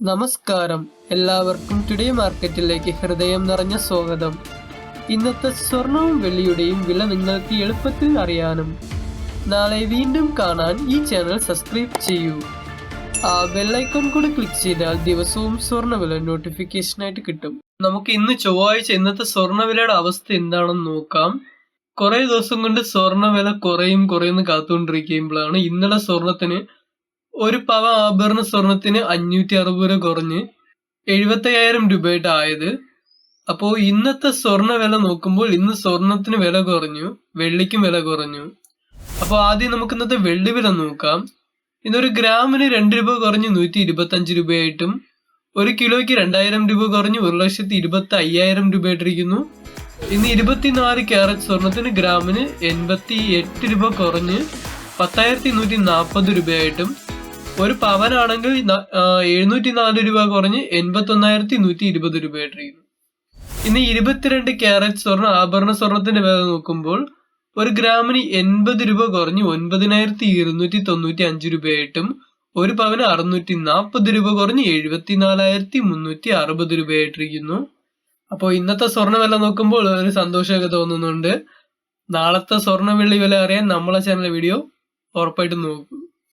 നമസ്കാരം. എല്ലാവർക്കും ടുഡേ മാർക്കറ്റിലേക്ക് ഹൃദയം നിറഞ്ഞ സ്വാഗതം. ഇന്നത്തെ സ്വർണവും വെള്ളിയുടെയും വില നിങ്ങൾക്ക് എളുപ്പത്തിൽ അറിയാനും നാളെ വീണ്ടും കാണാൻ ഈ ചാനൽ സബ്സ്ക്രൈബ് ചെയ്യൂ. ആ ബെല്ലൈക്കൺ കൂടി ക്ലിക്ക് ചെയ്താൽ ദിവസവും സ്വർണവില നോട്ടിഫിക്കേഷനായിട്ട് കിട്ടും. നമുക്ക് ഇന്ന് ചൊവ്വാഴ്ച ഇന്നത്തെ സ്വർണവിലയുടെ അവസ്ഥ എന്താണെന്ന് നോക്കാം. കുറേ ദിവസം കൊണ്ട് സ്വർണവില കുറയും കുറയും കാത്തുകൊണ്ടിരിക്കുമ്പോഴാണ് ഇന്നലെ സ്വർണത്തിന് ഒരു പവ ആഭരണ സ്വർണത്തിന് അഞ്ഞൂറ്റി അറുപത് രൂപ കുറഞ്ഞ് എഴുപത്തയ്യായിരം രൂപയായിട്ട് ആയത്. അപ്പോൾ ഇന്നത്തെ സ്വർണ വില നോക്കുമ്പോൾ ഇന്ന് സ്വർണത്തിന് വില കുറഞ്ഞു വെള്ളിക്കും വില കുറഞ്ഞു. അപ്പോൾ ആദ്യം നമുക്ക് ഇന്നത്തെ വെള്ളി വില നോക്കാം. ഇന്നൊരു ഗ്രാമിന് രണ്ട് രൂപ കുറഞ്ഞ് നൂറ്റി ഇരുപത്തഞ്ച് രൂപയായിട്ടും ഒരു കിലോയ്ക്ക് രണ്ടായിരം രൂപ കുറഞ്ഞ് ഒരു ലക്ഷത്തി ഇരുപത്തി അയ്യായിരം രൂപയായിട്ടിരിക്കുന്നു. ഇന്ന് ഇരുപത്തിനാല് ക്യാരറ്റ് സ്വർണത്തിന് ഗ്രാമിന് എൺപത്തി എട്ട് രൂപ കുറഞ്ഞ് പത്തായിരത്തി നൂറ്റി നാൽപ്പത് രൂപയായിട്ടും ഒരു പവനാണെങ്കിൽ എഴുന്നൂറ്റി നാല് രൂപ കുറഞ്ഞ് എൺപത്തി ഒന്നായിരത്തി നൂറ്റി ഇരുപത് രൂപയായിട്ടിരിക്കുന്നു ഇന്ന് ഇരുപത്തിരണ്ട് ക്യാരറ്റ് സ്വർണ ആഭരണ സ്വർണത്തിന്റെ വില നോക്കുമ്പോൾ ഒരു ഗ്രാമിന് എൺപത് രൂപ കുറഞ്ഞ് ഒൻപതിനായിരത്തി ഇരുന്നൂറ്റി തൊണ്ണൂറ്റി അഞ്ച് രൂപയായിട്ടും ഒരു പവന് അറുന്നൂറ്റി നാൽപ്പത് രൂപ കുറഞ്ഞ് എഴുപത്തിനാലായിരത്തി മുന്നൂറ്റി അറുപത് രൂപയായിട്ടിരിക്കുന്നു അപ്പോൾ ഇന്നത്തെ സ്വർണ വില നോക്കുമ്പോൾ ഒരു സന്തോഷമൊക്കെ തോന്നുന്നുണ്ട്. നാളത്തെ സ്വർണ വെള്ളി വില അറിയാൻ നമ്മളെ ചാനൽ വീഡിയോ ഉറപ്പായിട്ടും നോക്കൂ.